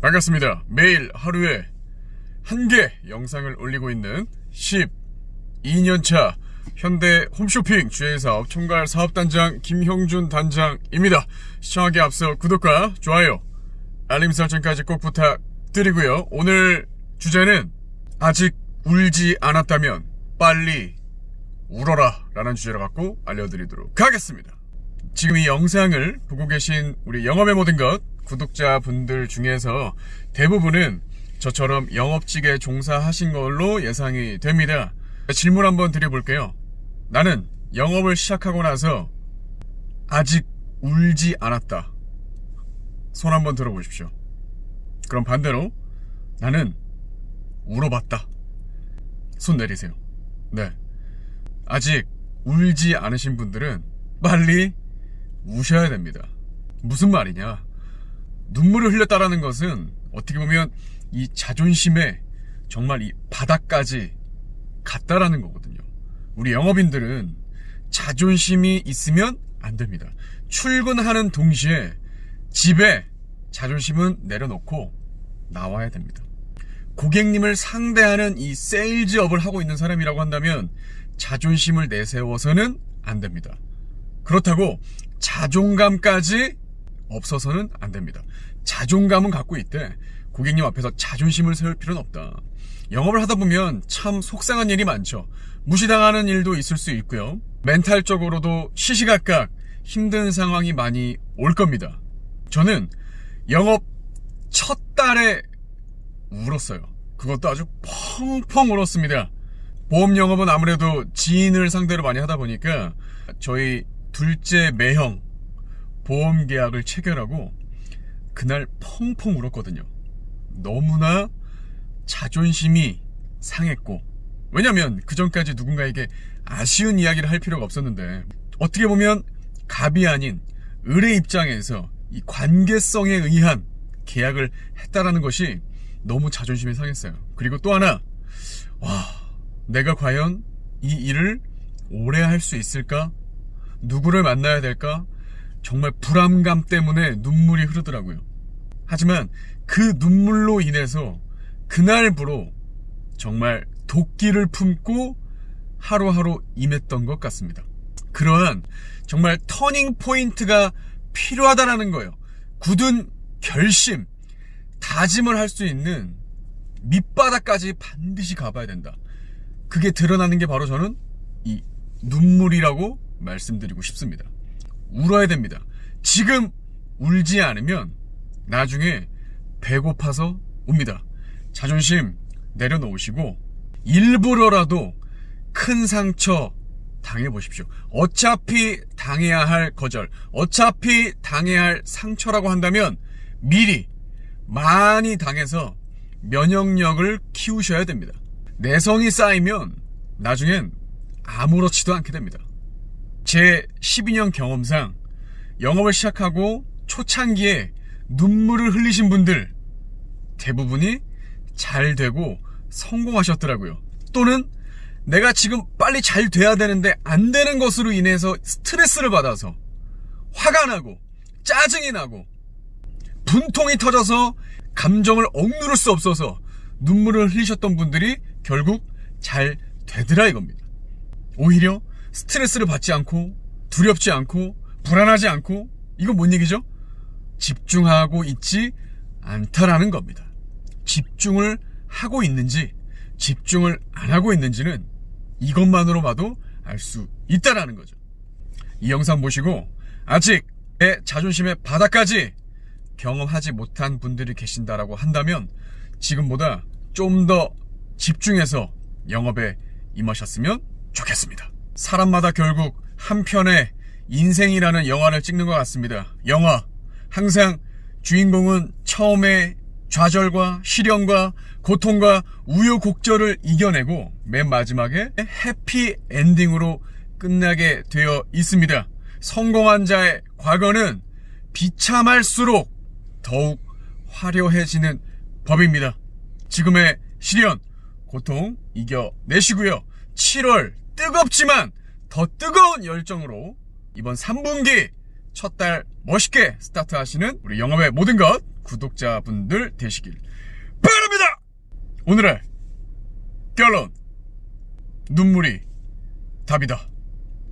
반갑습니다. 매일 하루에 한 개 영상을 올리고 있는 12년차 현대 홈쇼핑 주행사업 총괄 사업단장 김형준 단장입니다. 시청하기 앞서 구독과 좋아요, 알림 설정까지 꼭 부탁드리고요. 오늘 주제는 아직 울지 않았다면 빨리 울어라 라는 주제를 갖고 알려드리도록 하겠습니다. 지금 이 영상을 보고 계신 우리 영업의 모든 것 구독자분들 중에서 대부분은 저처럼 영업직에 종사하신 걸로 예상이 됩니다. 질문 한번 드려볼게요. 나는 영업을 시작하고 나서 아직 울지 않았다. 손 한번 들어보십시오. 그럼 반대로 나는 울어봤다. 손 내리세요. 네. 아직 울지 않으신 분들은 빨리 우셔야 됩니다. 무슨 말이냐? 눈물을 흘렸다라는 것은 어떻게 보면 이 자존심에 정말 이 바닥까지 갔다라는 거거든요. 우리 영업인들은 자존심이 있으면 안 됩니다. 출근하는 동시에 집에 자존심은 내려놓고 나와야 됩니다. 고객님을 상대하는 이 세일즈업을 하고 있는 사람이라고 한다면 자존심을 내세워서는 안 됩니다. 그렇다고 자존감까지 없어서는 안 됩니다. 자존감은 갖고 있대. 고객님 앞에서 자존심을 세울 필요는 없다. 영업을 하다 보면 참 속상한 일이 많죠. 무시당하는 일도 있을 수 있고요. 멘탈적으로도 시시각각 힘든 상황이 많이 올 겁니다. 저는 영업 첫 달에 울었어요. 그것도 아주 펑펑 울었습니다. 보험 영업은 아무래도 지인을 상대로 많이 하다 보니까 저희 둘째 매형 보험 계약을 체결하고 그날 펑펑 울었거든요. 너무나 자존심이 상했고 왜냐면 그 전까지 누군가에게 아쉬운 이야기를 할 필요가 없었는데 어떻게 보면 갑이 아닌 을의 입장에서 이 관계성에 의한 계약을 했다라는 것이 너무 자존심이 상했어요. 그리고 또 하나 와 내가 과연 이 일을 오래 할 수 있을까? 누구를 만나야 될까? 정말 불안감 때문에 눈물이 흐르더라고요. 하지만 그 눈물로 인해서 그날부로 정말 도끼를 품고 하루하루 임했던 것 같습니다. 그러한 정말 터닝 포인트가 필요하다라는 거예요. 굳은 결심, 다짐을 할 수 있는 밑바닥까지 반드시 가봐야 된다. 그게 드러나는 게 바로 저는 이 눈물이라고 말씀드리고 싶습니다. 울어야 됩니다. 지금 울지 않으면 나중에 배고파서 웁니다. 자존심 내려놓으시고 일부러라도 큰 상처 당해보십시오. 어차피 당해야 할 거절, 어차피 당해야 할 상처라고 한다면 미리 많이 당해서 면역력을 키우셔야 됩니다. 내성이 쌓이면 나중엔 아무렇지도 않게 됩니다. 제 12년 경험상 영업을 시작하고 초창기에 눈물을 흘리신 분들 대부분이 잘 되고 성공하셨더라고요. 또는 내가 지금 빨리 잘 돼야 되는데 안 되는 것으로 인해서 스트레스를 받아서 화가 나고 짜증이 나고 분통이 터져서 감정을 억누를 수 없어서 눈물을 흘리셨던 분들이 결국 잘 되더라 이겁니다. 오히려 스트레스를 받지 않고 두렵지 않고 불안하지 않고 이건 뭔 얘기죠? 집중하고 있지 않다라는 겁니다. 집중을 하고 있는지 집중을 안 하고 있는지는 이것만으로 봐도 알 수 있다라는 거죠. 이 영상 보시고 아직 내 자존심의 바닥까지 경험하지 못한 분들이 계신다라고 한다면 지금보다 좀 더 집중해서 영업에 임하셨으면 좋겠습니다. 사람마다 결국 한 편의 인생이라는 영화를 찍는 것 같습니다. 영화. 항상 주인공은 처음에 좌절과 시련과 고통과 우여곡절을 이겨내고 맨 마지막에 해피 엔딩으로 끝나게 되어 있습니다. 성공한 자의 과거는 비참할수록 더욱 화려해지는 법입니다. 지금의 시련, 고통 이겨내시고요. 7월 뜨겁지만 더 뜨거운 열정으로 이번 3분기 첫 달 멋있게 스타트하시는 우리 영업의 모든 것 구독자분들 되시길 바랍니다! 오늘의 결론. 눈물이 답이다.